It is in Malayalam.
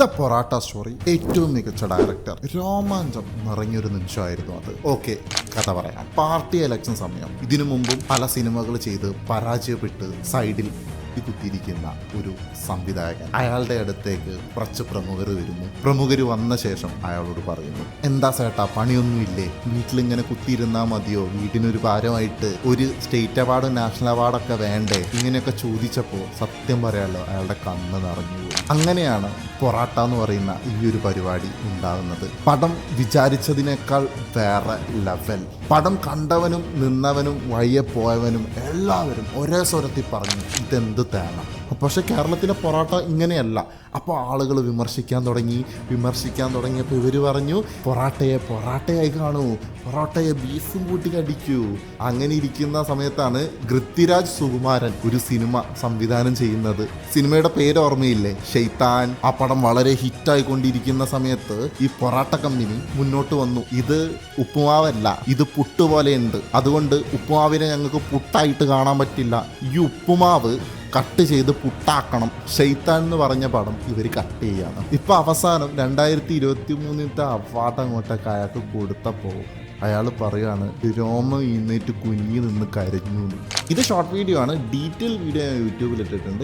ദ പൊറാട്ട സ്റ്റോറി ഏറ്റവും മികച്ച ഡയറക്ടർ രോമാഞ്ചം നിറഞ്ഞൊരു നിമിഷമായിരുന്നു അത്. ഓക്കെ കഥ പറയാം. പാർട്ടി എലക്ഷൻ സമയം. ഇതിനു മുമ്പും പല സിനിമകൾ ചെയ്ത് പരാജയപ്പെട്ട് സൈഡിൽ കുത്തിയിരിക്കുന്ന ഒരു സംവിധായകൻ. അയാളുടെ അടുത്തേക്ക് കുറച്ച് പ്രമുഖർ വരുന്നു. പ്രമുഖർ വന്ന ശേഷം അയാളോട് പറയുന്നു എന്താ ചേട്ടാ പണിയൊന്നുമില്ലേ വീട്ടിലിങ്ങനെ കുത്തിയിരുന്നാൽ മതിയോ? വീട്ടിനൊരു ഭാരമായിട്ട് ഒരു സ്റ്റേറ്റ് അവാർഡും നാഷണൽ അവാർഡൊക്കെ വേണ്ടേ? ഇങ്ങനെയൊക്കെ ചോദിച്ചപ്പോൾ സത്യം പറയാലോ അയാളുടെ കണ്ണ് നിറഞ്ഞു അങ്ങനെയാണ് പൊറാട്ട എന്ന് പറയുന്ന ഈ ഒരു പരിപാടി ഉണ്ടാകുന്നത്. പടം വിചാരിച്ചതിനേക്കാൾ വേറെ ലെവൽ. പടം കണ്ടവനും നിന്നവനും വഴിയെ പോയവനും എല്ലാവരും ഒരേ സ്വരത്തിൽ പറഞ്ഞു ഇതെന്ത് തേങ്ങ പക്ഷെ കേരളത്തിലെ പൊറോട്ട ഇങ്ങനെയല്ല. അപ്പോൾ ആളുകൾ വിമർശിക്കാൻ തുടങ്ങി. വിമർശിക്കാൻ തുടങ്ങിയപ്പോൾ ഇവർ പറഞ്ഞു പൊറാട്ടയെ പൊറാട്ടയായി കാണൂ. പൊറോട്ടയെ ബീഫും കൂട്ടി കടിക്കൂ. അങ്ങനെ ഇരിക്കുന്ന സമയത്താണ് ഗൃത്തിരാജ് സുകുമാരൻ ഒരു സിനിമ സംവിധാനം ചെയ്യുന്നത്. സിനിമയുടെ പേര് ഓർമ്മയില്ലേ? ഷെയ്ത്താൻ. ആ പടം വളരെ ഹിറ്റായിക്കൊണ്ടിരിക്കുന്ന സമയത്ത് ഈ പൊറാട്ട കമ്പനി മുന്നോട്ട് വന്നു. ഇത് ഉപ്പുമാവല്ല ഇത് പുട്ട് പോലെയുണ്ട്. അതുകൊണ്ട് ഉപ്പുമാവിനെ ഞങ്ങൾക്ക് പുട്ടായിട്ട് കാണാൻ പറ്റില്ല. ഈ ഉപ്പുമാവ് കട്ട് ചെയ്ത് പുട്ടാക്കണം. ഷെയ്ത്താൻ എന്ന് പറഞ്ഞ പടം ഇവർ കട്ട് ചെയ്യാണ്. ഇപ്പൊ അവസാനം രണ്ടായിരത്തി ഇരുപത്തി മൂന്നിലത്തെ അവാർഡ് അങ്ങോട്ടൊക്കെ അയാൾക്ക് കൊടുത്തപ്പോൾ അയാൾ പറയാണ് രോമ ഇന്നേറ്റ് കുഞ്ഞി നിന്ന് കരഞ്ഞു ഇത് ഷോർട്ട് വീഡിയോ ആണ്. ഡീറ്റെയിൽ വീഡിയോ യൂട്യൂബിൽ ഇട്ടിട്ടുണ്ട്.